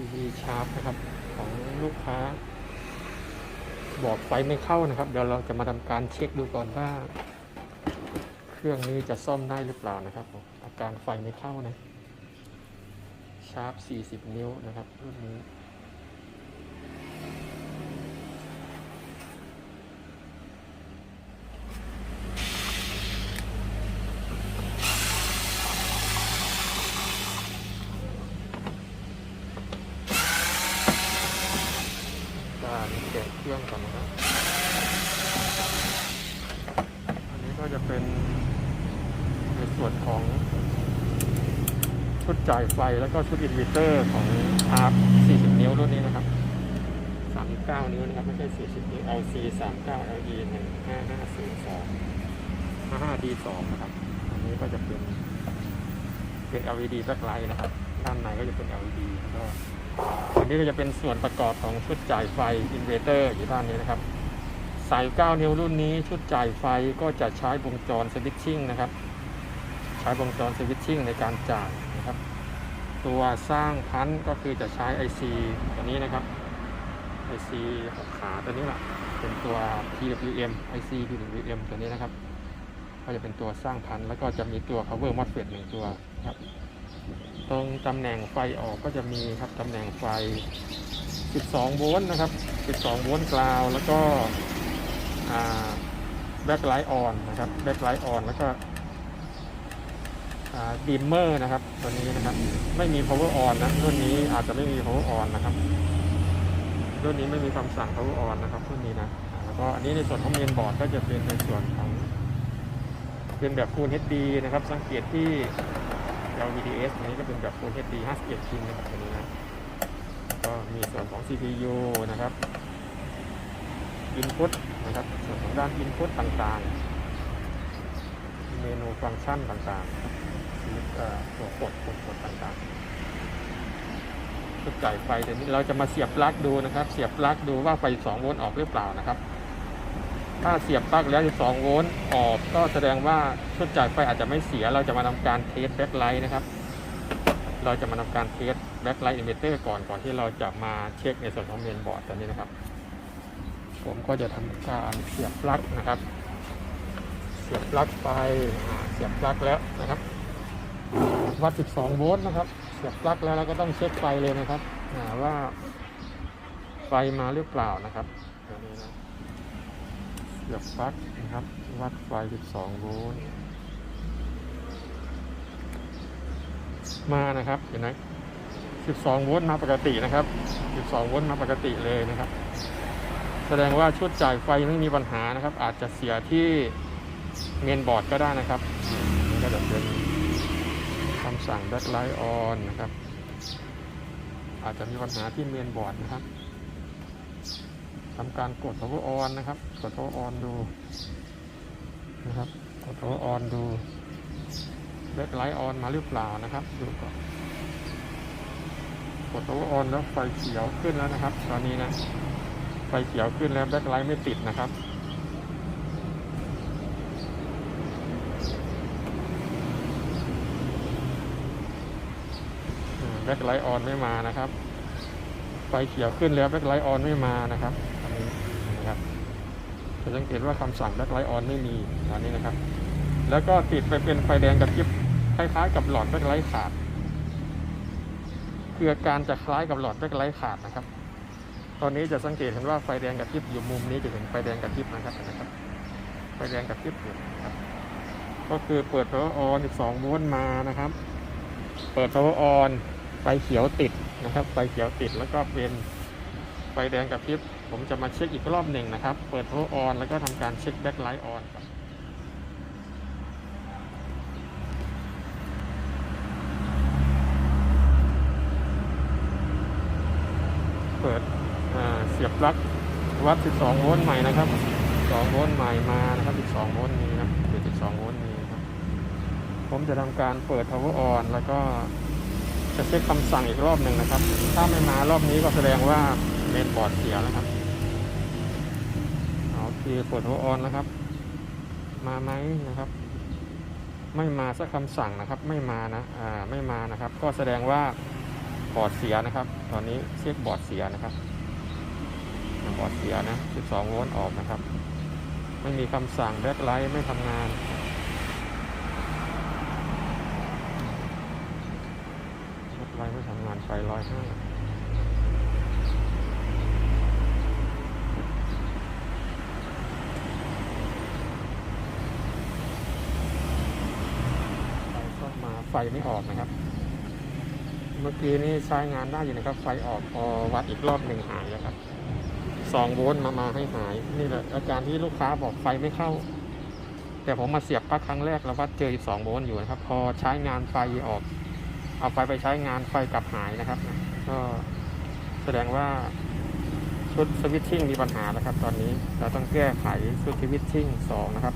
EV Sharp นะครับของลูกค้า บอกไฟไม่เข้านะครับ เดี๋ยวเราจะมาทำการเช็คดูก่อนว่า เครื่องนี้จะซ่อมได้หรือเปล่านะครับอาการไฟไม่เข้านะชาร์ป40 นิ้วนะครับรุ่นนี้ การแกะเครื่องก่อนนะครับ อันนี้ก็จะเป็นในส่วนของ ชุดจ่ายไฟแล้วก็ชุดอินเวอร์เตอร์ของ ARC 40 นิ้วรุ่นนี้นะครับ 39 นิ้วนะครับ ไม่ใช่ 40 นิ้ว LC 39 LE 15502 55D2 นะครับ อันนี้ก็จะเป็นเป็น LED backlight นะครับ ด้านในก็จะเป็น LED แล้วก็อันนี้ก็จะเป็นส่วนประกอบของชุดจ่ายไฟอินเวอร์เตอร์อยู่ด้านนี้นะครับ สาย 9 นิ้วรุ่นนี้ชุดจ่ายไฟก็จะใช้วงจรสวิตชิ่งนะครับ ใช้วงจรสวิตชิ่งในการจ่าย ตัวสร้างพันก็คือจะใช้ IC ตัวนี้นะครับ IC หกขาตัวนี้แหละเป็นตัว PWM IC PWM ตัวนี้นะครับ ก็จะเป็นตัวสร้างพันแล้วก็จะมีตัว power MOSFET หนึ่งตัวครับ ตรงตำแหน่งไฟออกก็จะมีครับตำแหน่งไฟ 12 โวลต์นะครับ 12 โวลต์กราวแล้วก็แบ็คไลท์ออนนะครับแบ็คไลท์ออนแล้วก็ ดิมเมอร์นะครับตัวนี้นะครับไม่มี power on นะรุ่นนี้อาจจะไม่มี power on นะครับรุ่นนี้ไม่มีคำสั่ง power on นะครับรุ่นนี้นะแล้วก็อันนี้ในส่วนของเมนบอร์ดก็จะเป็นในส่วนของเป็นแบบ Full HD นะครับ สังเกตที่ LVDS อันนี้ก็เป็นแบบ Full HD 57พินนะครับตัวนี้นะก็มีส่วนของ CPU นะครับ Input นะครับส่วนของด้าน Input ต่างๆ เมนูฟังก์ชันต่างๆ เอ่อตัวกดกดกดต่างๆชุดจ่ายไฟเดี๋ยวนี้เราจะมาเสียบปลั๊กดูนะครับ เสียบปลั๊กดูว่าไฟ2โวลต์ออกหรือเปล่านะครับ ถ้าเสียบปลั๊กแล้ว 12 โวลต์ออกก็แสดงว่าชุดจ่ายไฟอาจจะไม่เสีย เราจะมาทำการเทสแบ็คไลท์นะครับ เราจะมาทำการเทสแบ็คไลท์อินเวอร์เตอร์ก่อนก่อนที่เราจะมาเช็คในส่วนของเมนบอร์ดตัวนี้นะครับ ผมก็จะทำการเสียบปลั๊กนะครับ เสียบปลั๊กไปเสียบปลั๊กแล้วนะครับ วัด 12 โวลต์นะครับ เสียบปลั๊กแล้วเราก็ต้องเช็คไฟเลยนะครับว่าไฟมาหรือเปล่านะครับตัวนี้นะเสียบปลั๊กนะครับ วัดไฟ 12 โวลต์มานะครับเห็นไหม12 โวลต์มาปกตินะครับ 12 โวลต์มาปกติเลยนะครับ แสดงว่าชุดจ่ายไฟไม่มีปัญหานะครับ อาจจะเสียที่เมนบอร์ดก็ได้นะครับนี่ก็จะเป็นำสั่ง backlight on นะครับ อาจจะมีปัญหาที่เมนบอร์ดนะครับทำการกด power on นะครับ กด power on ดูนะครับ กด power on ดู backlight on มาหรือเปล่านะครับ ดูก่อน กด power on แล้วไฟเขียวขึ้นแล้วนะครับ ตอนนี้นะ ไฟเขียวขึ้นแล้ว backlight ไม่ติดนะครับ แบ็คไลท์ออนไม่มานะครับ ไฟเขียวขึ้นแล้วแบ็คไลท์ออนไม่มานะครับอันนี้นะครับจะสังเกตว่าคำสั่งแบ็คไลท์ออนไม่มีตอนนี้นะครับ แล้วก็ติดไปเป็นไฟแดงกับพริบคล้ายๆกับหลอดแบ็คไลท์ขาดคืออาการจะคล้ายกับหลอดแบ็คไลท์ขาดนะครับ ตอนนี้จะสังเกตเห็นว่าไฟแดงกับพริบอยู่มุมนี้จะเห็นไฟแดงกับพริบนะครับนะครับ ไฟแดงกับพริบอยู่นะครับก็คือเปิด power on 12 โวลต์มานะครับ เปิด power on ไฟเขียวติดนะครับไฟเขียวติดแล้วก็เป็นไฟแดงกับพริบผมจะมาเช็คอีกรอบหนึ่งนะครับ เปิด power on แล้วก็ทำการเช็ค backlight on ก่อนเปิดเสียบปลั๊กวัด 12 โวลต์ใหม่นะครับ2โวลต์ใหม่มานะครับ 12 โวลต์นี้นะเปิด12 โวลต์นี้ครับ ผมจะทำการเปิด power on แล้วก็ จะเช็คคำสั่งอีกรอบหนึ่งนะครับ ถ้าไม่มารอบนี้ก็แสดงว่าเมนบอร์ดเสียแล้วครับเอาโอเคเปิด power on นะครับ มาไหมนะครับ ไม่มาสักคำสั่งนะครับ ไม่มานะอ่าไม่มานะครับ ก็แสดงว่าบอร์ดเสียนะครับ ตอนนี้เช็คบอร์ดเสียนะครับบอร์ดเสียนะ 12 โวลต์ออกนะครับ ไม่มีคำสั่งแบ็คไลท์ไม่ทำงาน ไลท์ไม่ทำงานไฟร้อยห้าไฟเข้ามาไฟไม่ออกนะครับ เมื่อกี้นี่ใช้งานได้อยู่นะครับ ไฟออกพอวัดอีกรอบหนึ่งหายแล้วครับสองโวลต์มามาให้หาย นี่แหละอาการที่ลูกค้าบอกไฟไม่เข้า แต่ผมมาเสียบปลั๊กครั้งแรกแล้ววัดเจอสองโวลต์อยู่นะครับ พอใช้งานไฟออก เอาไฟไปใช้งานไฟกลับหายนะครับ ก็แสดงว่าชุดสวิตชิ่งมีปัญหาแล้วครับ ตอนนี้เราต้องแก้ไขชุดสวิตชิ่งสองนะครับ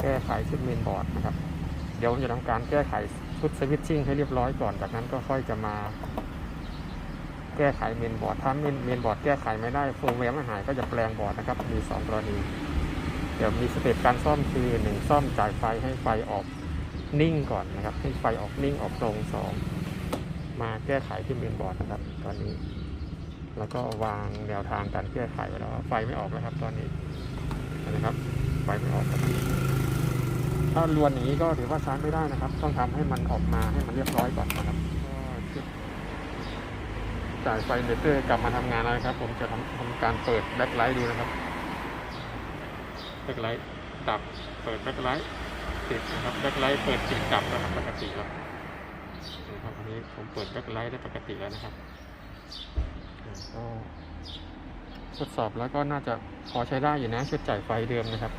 แก้ไขชุดเมนบอร์ดนะครับ เดี๋ยวผมจะทำการแก้ไขชุดสวิตชิ่งให้เรียบร้อยก่อนจากนั้นก็ค่อยจะมา แก้ไขเมนบอร์ดถ้าเมนเมนบอร์ดแก้ไขไม่ได้เฟิร์มแวร์ไม่หายก็จะแปลงบอร์ดนะครับ มีสองกรณี เดี๋ยวมีสเต็ปการซ่อมคือหนึ่งซ่อมจ่ายไฟให้ไฟออก นิ่งก่อนนะครับ ให้ไฟออกนิ่งออกตรงสองมาแก้ไขที่เมนบอร์ดนะครับ ตอนนี้ แล้วก็วางแนวทางการแก้ไขไว้แล้วไฟไม่ออกแล้วครับ ตอนนี้นะครับ ไฟไม่ออกครับถ้าลวนอย่างนี้ก็ถือว่าใช้ไม่ได้นะครับ ต้องทำให้มันออกมาให้มันเรียบร้อยก่อนนะครับจ่ายไฟเนเตอร์กลับมาทำงานแล้วนะครับ ผมจะทำทำการเปิดแบ็คไลท์ดูนะครับแบ็คไลท์ดับเปิดแบ็คไลท์ ติดนะครับแบ็คไลท์เปิดติดดับนะครับปกติแล้วนะครับอันนี้ผมเปิดแบ็คไลท์ได้ปกติแล้วนะครับก็ทดสอบแล้วก็น่าจะพอใช้ได้อยู่นะชุดจ่ายไฟเดิมนะครับ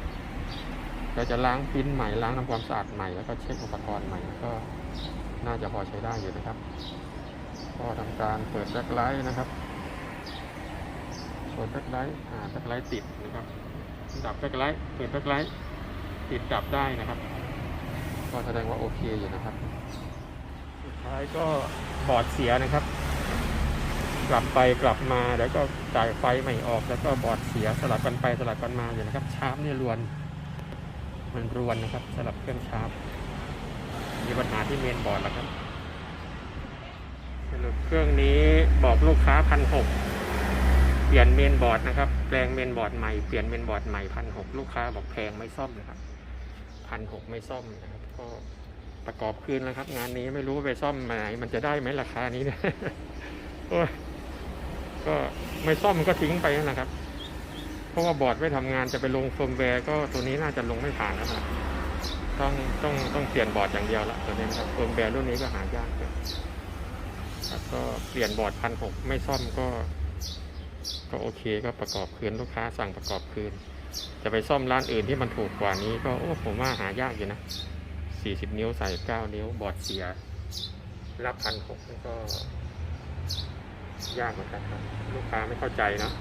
เราจะล้างพิ้นใหม่ล้างทำความสะอาดใหม่แล้วก็เช็คอุปกรณ์ใหม่ก็น่าจะพอใช้ได้อยู่นะครับ ก็ทำการเปิดแบ็คไลท์นะครับเปิดแบ็คไลท์อ่าแบ็คไลท์ติดนะครับดับแบ็คไลท์เปิดแบ็คไลท์ติดดับได้นะครับ ก็แสดงว่าโอเคอยู่นะครับ สุดท้ายก็บอร์ดเสียนะครับ กลับไปกลับมาแล้วก็จ่ายไฟใหม่ออก แล้วก็บอร์ดเสียสลับกันไปสลับกันมาอยู่นะครับชาร์ปเนี่ยรวน มันรวนนะครับสำหรับเครื่องชาร์ปมีปัญหาที่เมนบอร์ดแล้วครับสรุปเครื่องนี้บอกลูกค้าพันหกเปลี่ยนเมนบอร์ดนะครับ แปลงเมนบอร์ดใหม่ เปลี่ยนเมนบอร์ดใหม่พันหกลูกค้าบอกแพงไม่ซ่อมนะครับพันหกไม่ซ่อมนะครับ ก็ประกอบคืนแล้วครับ งานนี้ไม่รู้ไปซ่อมมาไหนมันจะได้ไหมราคานี้เนี่ยก็ไม่ซ่อมก็ทิ้งไปนะครับ เพราะว่าบอร์ดไม่ทำงานจะไปลงเฟิร์มแวร์ก็ตัวนี้น่าจะลงไม่ผ่านแล้วครับต้องต้องต้องเปลี่ยนบอร์ดอย่างเดียวละตัวนี้นะครับเฟิร์มแวร์รุ่นนี้ก็หายากครับครับก็เปลี่ยนบอร์ดพันหกไม่ซ่อมก็ ก็โอเคก็ประกอบคืนลูกค้าสั่งประกอบคืน จะไปซ่อมร้านอื่นที่มันถูกกว่านี้ก็โอ้ผมว่าหายากอยู่นะ สี่สิบนิ้วใส่เก้านิ้วบอร์ดเสีย รับพันหกก็ ยากเหมือนกันครับ ลูกค้าไม่เข้าใจเนาะ